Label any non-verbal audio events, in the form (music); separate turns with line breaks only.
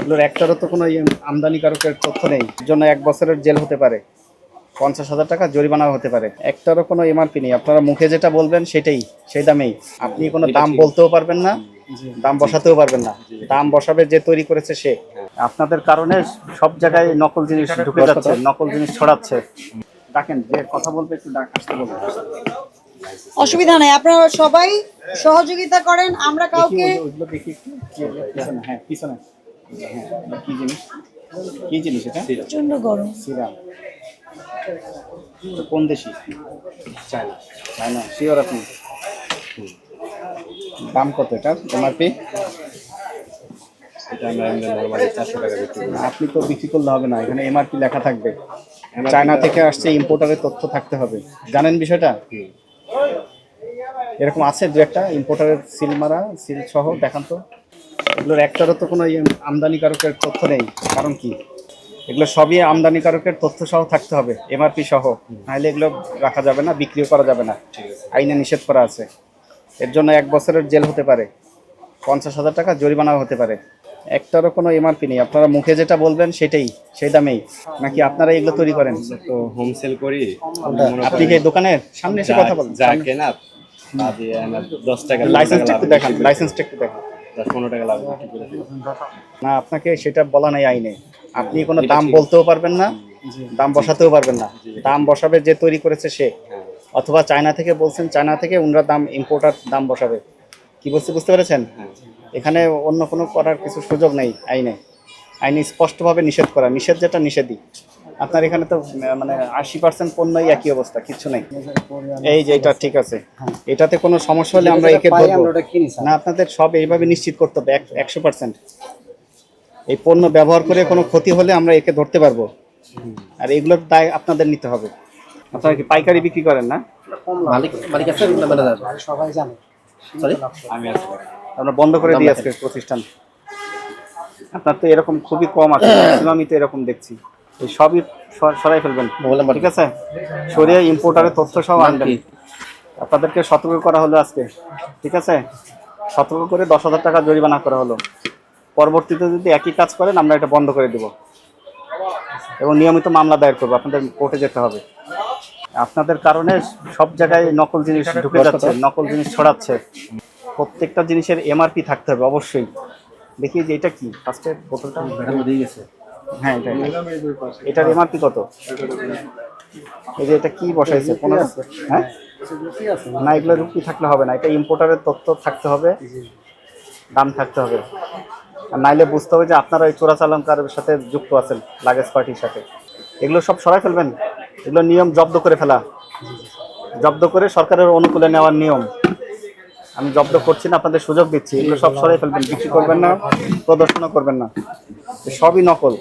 এগুলোর একটারও তো কোনো ইয়ে আমদানিকারকের তথ্য নেই। জন্য এক বছরের জেল হতে পারে। পঞ্চাশ হাজার টাকা জরিমানা হতে পারে। একটারও কোনো এমআরপি নেই। আপনারা মুখে যেটা বলবেন সেটাই সেই দামেই। আপনি কোনো দাম বলতেও পারবেন না দাম বসাতেও পারবেন না। দাম বসাবে যে তৈরি করেছে সে। আপনাদের কারণে সব জায়গায় নকল জিনিস ঢুকে যাচ্ছে নকল জিনিস ছড়াচ্ছে। ডাকেন যে কথা বলবে একটু ডাক আসতে বলবেন
অসুবিধা নাই আপনারা সবাই সহযোগিতা করেন আমরা কাউকে
হ্যাঁ পিছনে হ্যাঁ কি জিনিস কি জিনিস এটা
প্রচণ্ড গরম
সিরাম কোন দেশি? চায়না। চায়না। শিওর আপনি? দাম কত এটার এমআরপি
এটা আমরা এমনি নর্মালি চারশো টাকা বিক্রি করি।
আপনি তো বিক্রি করলে হবে না এখানে এমআরপি লেখা থাকবে। চায়না থেকে আসছে ইম্পোর্টারের তথ্য থাকতে হবে। জানেন বিষয়টা? এরকম আছে দু একটা ইম্পোর্টারের সিল মারা সিল সহ দেখান তো। এগুলোর একটারও তো কোনো ইয়ে আমদানিকারকের তথ্য নেই। কারণ কি? এগুলো সবই আমদানিকারকের তথ্য সহ থাকতে হবে এমআরপি সহ। নাহলে এগুলো রাখা যাবে না বিক্রিও করা যাবে না। আইনে নিষেধ করা আছে। এর জন্য এক বছরের জেল হতে পারে। পঞ্চাশ হাজার টাকা জরিমানাও হতে পারে। একটারও কোনো এমআরপি নেই। আপনারা মুখে যেটা বলবেন সেটাই সেই দামেই। নাকি আপনারা এগুলো তৈরি করেন?
তো হোম সেল করি।
আপনি কি দোকানের সামনে এসে কথা বলেন?
যা কেনা দশ টাকা
লাইসেন্সটা একটু দেখান লাইসেন্সটা একটু দেখান।
দশ পনেরো টাকা।
না আপনাকে সেটা বলা নাই আইনে। আপনি কোনো দাম বলতেও পারবেন না দাম বসাতেও পারবেন না। দাম বসাবে যে তৈরি করেছে সে।
হ্যাঁ।
অথবা চায়না থেকে বলছেন চায়না থেকে উনরা দাম ইম্পোর্টার দাম বসাবে। কি বলছে বুঝতে পেরেছেন?
হ্যাঁ
এখানে অন্য কোনো করার কিছু সুযোগ নেই আইনে। আইনে স্পষ্টভাবে নিষেধ করা নিষেধ যেটা নিষেধই। আপনার এখানে তো মানে আশি পার্সেন্ট পণ্যই একই অবস্থা কিছু নেই। এই যে এটা ঠিক আছে। এটাতে কোনো সমস্যা হলে আমরা একে ধরবো। না আপনাদের সব এইভাবে নিশ্চিত করতে হবে একশো পার্সেন্ট এই পণ্য ব্যবহার করে কোনো ক্ষতি হলে আমরা একে ধরতে পারব। আর এগুলোর দায় আপনাদের নিতে হবে। আপনারা কি পাইকারি বিক্রি করেন না?
মালিক মালিক আছে না ম্যানেজার? সবাই জানে।
আমি
আমরা বন্ধ করে দিই আজকে প্রতিষ্ঠান। আপনার তো এরকম খুবই কম আছে (coughs) আমি তো এরকম দেখছি। এই সবই সরাই ফেলবেন।
মোবাইল নাম্বার
ঠিক আছে? সরিয়ে ইম্পোর্টারের তথ্য সব আনবেন। আপনাদেরকে সতর্ক করা হলো আজকে। ঠিক আছে? সতর্ক করে দশ হাজার টাকা জরিমানা করা হলো। পরবর্তীতে যদি একই কাজ করেন আমরা এটা বন্ধ করে দেব। এবং নিয়মিত মামলা দায়ের করব। আপনাদের কোর্টে যেতে হবে। আপনাদের কারণে সব জায়গায় নকল জিনিস ঢুকে যাচ্ছে নকল জিনিস ছড়াচ্ছে। প্রত্যেকটা জিনিসের এমআরপি থাকতে হবে অবশ্যই। দেখি যে এটা কি? ফার্স্টের বোতলটা
দিয়ে গেছে।
হ্যাঁ এটা এটা। এটার এমআরপি কত? এই যে এটা কি বসাইছে? পনেরো হ্যাঁ? না এগুলো রুপি থাকলে হবে না। এটা ইম্পোর্টারের তথ্য থাকতে হবে। দাম থাকতে হবে। আর নাইলে বুঝতে হবে যে আপনারা ওই চোরাচালানকারের সাথে যুক্ত আছেন লাগেজ পার্টির সাথে। এগুলো সব সরাই ফেলবেন। এগুলো নিয়ম জব্দ করে ফেলা। জব্দ করে সরকারের অনুকূলে নেওয়ার নিয়ম। আমি জব্দ করছি না আপনাদের সুযোগ দিচ্ছি। এগুলো সব সরাই ফেলবেন। বিক্রি করবেন না প্রদর্শনও করবেন না। সবই নকল।